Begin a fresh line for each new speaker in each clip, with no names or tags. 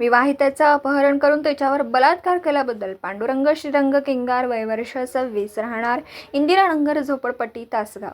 विवाहितेचं अपहरण करून त्याच्यावर बलात्कार केल्याबद्दल पांडुरंग श्रीरंग किंगार वयवर्ष सव्वीस राहणार इंदिरानगर झोपडपट्टी तासगाव.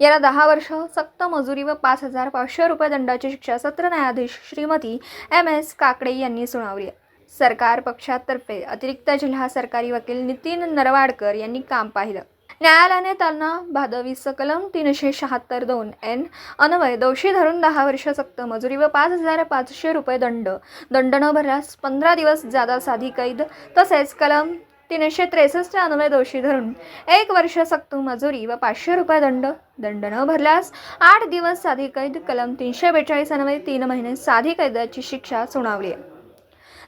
याला दहा वर्ष सक्त मजुरी व पाच हजार पाचशे रुपये दंडाची शिक्षा सत्र न्यायाधीश श्रीमती एम एस काकडे यांनी सुनावली सरकार पक्षातर्फे अतिरिक्त जिल्हा सरकारी वकील नितीन नरवाडकर यांनी काम पाहिलं. न्यायालयाने त्यांना भादवीस कलम तीनशे शहात्तर दोन एन अन्वय दोषी धरून दहा वर्ष सक्त मजुरी व पाच हजार पाचशे रुपये दंड. दंड न भरल्यास पंधरा दिवस जादा साधी कैद तसेच कलम तीनशे त्रेसष्ट अन्वय दोषी धरून एक वर्ष सक्त मजुरी व पाचशे रुपये दंड. दंड न भरल्यास आठ दिवस साधी कैद कलम तीनशे बेचाळीस अन्वय तीन महिने साधी कैदाची शिक्षा सुनावली. आहे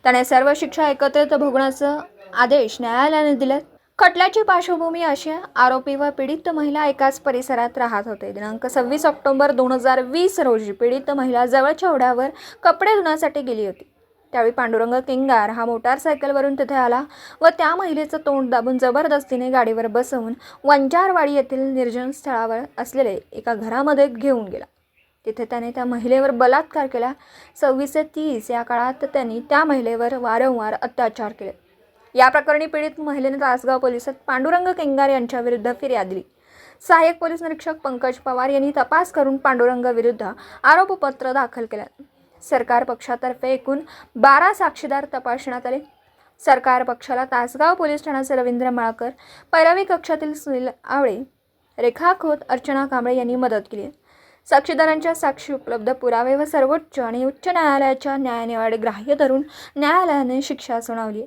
त्याने सर्व शिक्षा एकत्रित भोगण्याचा आदेश न्यायालयाने दिले खटल्याची पार्श्वभूमी अशी आहे, आरोपी व पीडित महिला एकाच परिसरात राहत होते. दिनांक सव्वीस ऑक्टोबर दोन हजार वीस रोजी पीडित महिला जवळच्या ओढ्यावर कपडे धुण्यासाठी गेली होती. त्यावेळी पांडुरंग किंगार हा मोटारसायकलवरून तिथे आला व त्या महिलेचं तोंड दाबून जबरदस्तीने गाडीवर बसवून वंजारवाडी येथील निर्जन स्थळावर असलेले एका घरामध्ये घेऊन गेला. तिथे त्याने त्या महिलेवर बलात्कार केला. सव्वीस ते तीस या काळात त्यांनी त्या महिलेवर वारंवार अत्याचार केले. या प्रकरणी पीडित महिलेने तासगाव पोलिसात पांडुरंग केंगार यांच्याविरुद्ध फिर्याद दिली. सहाय्यक पोलीस निरीक्षक पंकज पवार यांनी तपास करून पांडुरंग विरुद्ध आरोपपत्र दाखल केलं सरकार पक्षातर्फे एकूण बारा साक्षीदार तपासण्यात आले. सरकार पक्षाला तासगाव पोलीस ठाण्याचे रवींद्र माळकर पैरावी कक्षातील सुनील आवळे रेखा खोत अर्चना कांबळे यांनी मदत केली. साक्षीदारांच्या साक्षी उपलब्ध पुरावे व सर्वोच्च आणि उच्च न्यायालयाच्या न्यायनिवाडे ग्राह्य धरून न्यायालयाने शिक्षा सुनावली